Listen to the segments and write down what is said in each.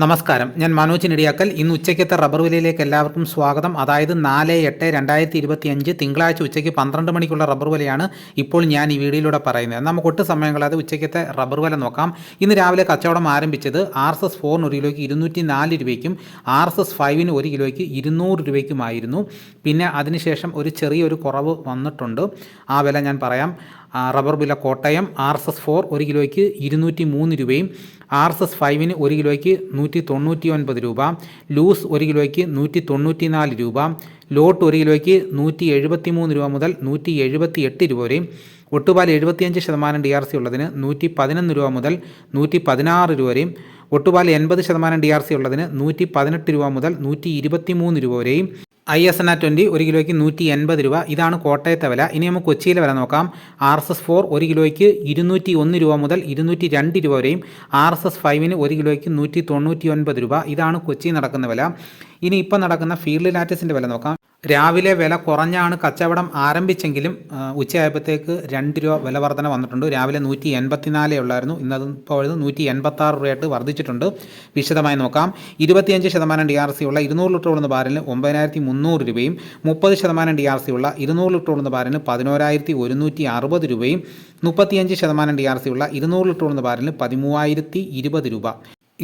നമസ്കാരം. ഞാൻ മനോജ് നെടിയാക്കൽ ഇന്ന് ഉച്ചയ്ക്കത്തെ റബ്ബർ വിലയിലേക്ക് എല്ലാവർക്കും സ്വാഗതം. അതായത് നാല് എട്ട് രണ്ടായിരത്തി ഇരുപത്തി അഞ്ച് തിങ്കളാഴ്ച ഉച്ചയ്ക്ക് പന്ത്രണ്ട് മണിക്കുള്ള റബ്ബർ വിലയാണ് ഇപ്പോൾ ഞാൻ ഈ വീഡിയോയിലൂടെ പറയുന്നത്. നമുക്ക് ഒട്ട് സമയം ഉച്ചയ്ക്കത്തെ റബ്ബർ വില നോക്കാം. ഇന്ന് രാവിലെ കച്ചവടം ആരംഭിച്ചത് ആർ എസ് എസ് ഫോറിന് ഒരു കിലോയ്ക്ക് ഇരുന്നൂറ്റി നാല് രൂപയ്ക്കും ആർ എസ് എസ് ഫൈവിന് ഒരു കിലോയ്ക്ക് ഇരുന്നൂറ് രൂപയ്ക്കുമായിരുന്നു. പിന്നെ അതിനുശേഷം ഒരു ചെറിയൊരു കുറവ് വന്നിട്ടുണ്ട്. ആ വില ഞാൻ പറയാം. റബ്ബർ വില Kottayam R S S four ഒരു കിലോയ്ക്ക് ഇരുന്നൂറ്റി മൂന്ന് രൂപയും ആർ എസ് എസ് ഫൈവിന് ഒരു കിലോയ്ക്ക് നൂറ്റി തൊണ്ണൂറ്റി ഒൻപത് രൂപ ലൂസ് ഒരു കിലോയ്ക്ക് നൂറ്റി തൊണ്ണൂറ്റി നാല് രൂപ ലോട്ട് ഒരു കിലോയ്ക്ക് നൂറ്റി എഴുപത്തി മൂന്ന് രൂപ മുതൽ നൂറ്റി എഴുപത്തി എട്ട് രൂപ വരെയും ഒട്ടുപാൽ എഴുപത്തിയഞ്ച് ശതമാനം ഡി ആർ സി ഉള്ളതിന് നൂറ്റി പതിനൊന്ന് രൂപ മുതൽ നൂറ്റി പതിനാറ് രൂപ വരെയും ഒട്ടുപാൽ എൺപത് ശതമാനം ഡി ആർ സി ഉള്ളതിന് നൂറ്റി പതിനെട്ട് രൂപ മുതൽ നൂറ്റി ഇരുപത്തി മൂന്ന് രൂപ വരെയും I S N R twenty ഒരു കിലോയ്ക്ക് നൂറ്റി എൺപത് രൂപ. ഇതാണ് കോട്ടയത്തെ വില. ഇനി നമുക്ക് കൊച്ചിയിലെ വില നോക്കാം. ആർ എസ് എസ് ഫോർ ഒരു കിലോയ്ക്ക് ഇരുന്നൂറ്റി ഒന്ന് രൂപ മുതൽ ഇരുന്നൂറ്റി രണ്ട് രൂപ വരെയും. ആർ എസ് എസ് ഫൈവിന് ഒരു കിലോയ്ക്ക് നൂറ്റി തൊണ്ണൂറ്റി ഒൻപത് രൂപ. ഇതാണ് കൊച്ചി നടക്കുന്ന വില. ഇനി ഇപ്പം നടക്കുന്ന ഫീൽഡ് ലാറ്റസിന്റെ വില നോക്കാം. രാവിലെ വില കുറഞ്ഞാണ് കച്ചവടം ആരംഭിച്ചെങ്കിലും ഉച്ചയായപ്പോഴത്തേക്ക് രണ്ട് രൂപ വില വർധന വന്നിട്ടുണ്ട്. രാവിലെ നൂറ്റി എൺപത്തിനാലേ ഉള്ളായിരുന്നു. ഇന്നത് ഇപ്പോൾ നൂറ്റി എൺപത്താറ് രൂപയായിട്ട് വർദ്ധിച്ചിട്ടുണ്ട് വിശദമായി നോക്കാം. ഇരുപത്തിയഞ്ച് ശതമാനം ഡി ആർ സി ഉള്ള ഇരുന്നൂറ് ലിറ്റർ ഉള്ള ബാരലിന് ഒമ്പതിനായിരത്തി മുന്നൂറ് രൂപയും മുപ്പത് ശതമാനം ഡി ആർ സി ഉള്ള ഇരുന്നൂറ് ലിറ്റർ ഉള്ള ബാരലിന് പതിനോരായിരത്തി ഒരുന്നൂറ്റി അറുപത് രൂപയും മുപ്പത്തിയഞ്ച് ശതമാനം ഡി ആർ സി ഉള്ള ഇരുന്നൂറ് ലിറ്റർ ഉള്ള ബാരലിന് പതിമൂവായിരത്തി ഇരുപത് രൂപ.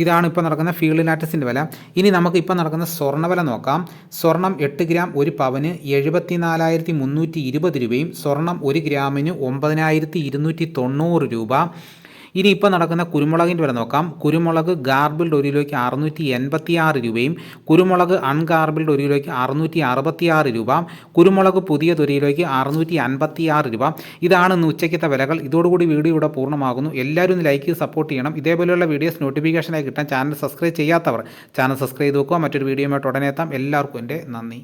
ഇതാണ് ഇപ്പോൾ നടക്കുന്ന ഫീൽഡ് ലാറ്റസിന്റെ വില. ഇനി നമുക്ക് ഇപ്പോൾ നടക്കുന്ന സ്വർണവില നോക്കാം. സ്വർണം എട്ട് ഗ്രാം ഒരു പവന് എഴുപത്തി നാലായിരത്തി മുന്നൂറ്റി ഇരുപത് രൂപയും സ്വർണം ഒരു ഗ്രാമിന് ഒമ്പതിനായിരത്തി ഇരുന്നൂറ്റി തൊണ്ണൂറ് രൂപ. ഇനി ഇപ്പോൾ നടക്കുന്ന കുരുമുളകിന്റെ വില നോക്കാം. കുരുമുളക് ഗാർബിൾഡ് ഒരു കിലോയ്ക്ക് അറുന്നൂറ്റി എൺപത്തി ആറ് രൂപയും കുരുമുളക് അൺഗാർബിൾഡ് ഒരു കിലോയ്ക്ക് അറുന്നൂറ്റി അറുപത്തി ആറ് രൂപ കുരുമുളക് പുതിയത് ഒരു കിലോയ്ക്ക് അറുന്നൂറ്റി അൻപത്തി ആറ് രൂപ ഇതാണ് ഇന്ന് ഉച്ചയ്ക്കത്തെ വിലകൾ. ഇതോടുകൂടി വീഡിയോ ഇവിടെ പൂർണമാകുന്നു. എല്ലാവരും ഒന്ന് ലൈക്ക് സപ്പോർട്ട് ചെയ്യണം. ഇതേപോലെയുള്ള വീഡിയോസ് നോട്ടിഫിക്കേഷനായി കിട്ടാൻ ചാനൽ സബ്സ്ക്രൈബ് ചെയ്യാത്തവർ ചാനൽ സബ്സ്ക്രൈബ് ചെയ്ത് നോക്കുക മറ്റൊരു വീഡിയോയുമായിട്ട് ഉടനെ എത്താം. എല്ലാവർക്കും എന്റെ നന്ദി.